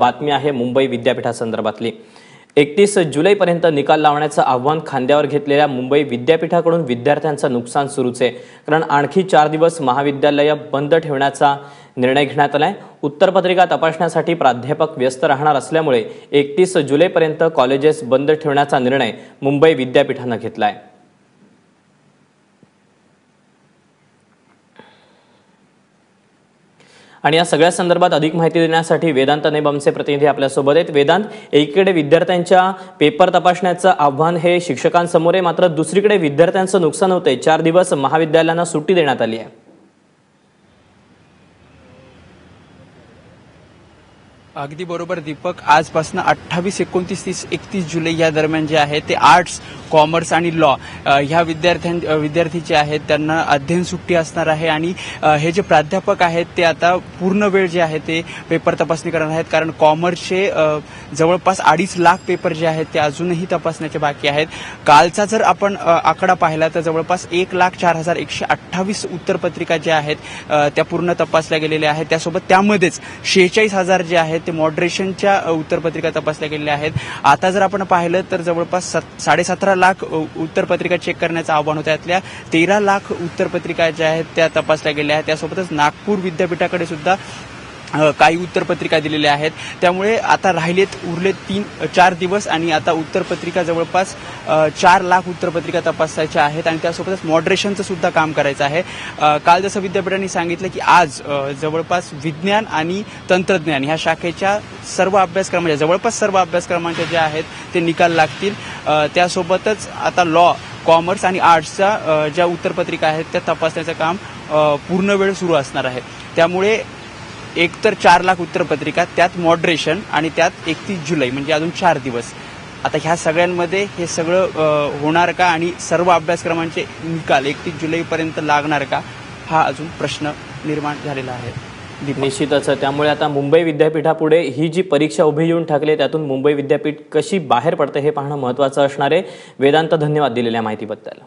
बातमी आहे मुंबई विद्यापीठासंदर्भातली. एकतीस जुलैपर्यंत निकाल लावण्याचं आव्हान खांद्यावर घेतलेल्या मुंबई विद्यापीठाकडून विद्यार्थ्यांचं नुकसान सुरूच. आहे कारण आणखी चार दिवस महाविद्यालयं बंद ठेवण्याचा निर्णय घेण्यात आलाय. उत्तरपत्रिका तपासण्यासाठी प्राध्यापक व्यस्त राहणार असल्यामुळे एकतीस जुलैपर्यंत कॉलेजेस बंद ठेवण्याचा निर्णय मुंबई विद्यापीठानं घेतलाय. आणि या सगळ्या संदर्भात अधिक माहिती देण्यासाठी वेदांत नेबमचे प्रतिनिधी आपल्यासोबत आहेत. वेदांत एकीकडे विद्यार्थ्यांच्या पेपर तपासण्याचं आव्हान हे शिक्षकांसमोर आहे मात्र दुसरीकडे विद्यार्थ्यांचं नुकसान होतंय. चार दिवस महाविद्यालयांना सुट्टी देण्यात आली आहे. अगदी बरोबर दीपक. आजपासून अठ्ठावीस एकोणतीस तीस एकतीस जुलै या दरम्यान जे आहे ते आर्ट्स कॉमर्स आणि लॉ ह्या विद्यार्थ्यां विद्यार्थी जे आहेत त्यांना अध्ययन सुट्टी असणार आहे आणि हे जे प्राध्यापक आहेत ते आता पूर्ण वेळ जे आहे ते पेपर तपासणी करणार आहेत. कारण कॉमर्सचे जवळपास अडीच लाख पेपर जे आहेत ते अजूनही तपासण्याचे बाकी आहेत. कालचा जर आपण आकडा पाहिला तर जवळपास एक लाख चार हजार एकशे अठ्ठावीस उत्तरपत्रिका ज्या आहेत त्या पूर्ण तपासल्या गेलेल्या आहेत. त्यासोबत त्यामध्येच शेहेचाळीस हजार जे आहेत ते मॉडरेशनच्या उत्तरपत्रिका तपासल्या गेलेल्या आहेत. आता जर आपण पाहिलं तर जवळपास साडेसतरा लाख उत्तरपत्रिका चेक करण्याचं आव्हान होतं. यातल्या तेरा लाख उत्तरपत्रिका ज्या आहेत त्या तपासल्या गेल्या आहेत. त्यासोबतच नागपूर विद्यापीठाकडे सुद्धा काही उत्तरपत्रिका दिलेल्या आहेत. त्यामुळे आता राहिलेत उरले तीन चार दिवस आणि आता उत्तरपत्रिका जवळपास चार लाख उत्तरपत्रिका तपासायच्या आहेत आणि त्यासोबतच मॉडरेशनचं सुद्धा काम करायचं आहे. काल जसं विद्यापीठांनी सांगितलं की आज जवळपास विज्ञान आणि तंत्रज्ञान ह्या शाखेच्या सर्व अभ्यासक्रमाच्या जवळपास सर्व अभ्यासक्रमांच्या ज्या आहेत ते निकाल लागतील. त्यासोबतच आता लॉ कॉमर्स आणि आर्ट्सच्या ज्या उत्तरपत्रिका आहेत त्या तपासण्याचं काम पूर्ण वेळ सुरू असणार आहे. त्यामुळे एकतर चार लाख उत्तरपत्रिका त्यात मॉडरेशन आणि त्यात एकतीस जुलै म्हणजे अजून चार दिवस. आता ह्या सगळ्यांमध्ये हे सगळं होणार का आणि सर्व अभ्यासक्रमांचे निकाल एकतीस जुलैपर्यंत लागणार का हा अजून प्रश्न निर्माण झालेला आहे. निश्चितच. त्यामुळे आता मुंबई विद्यापीठापुढे ही जी परीक्षा उभी येऊन ठाकली त्यातून मुंबई विद्यापीठ कशी बाहेर पडते हे पाहणं महत्त्वाचं असणार आहे. वेदांत धन्यवाद दिलेल्या माहितीबद्दल.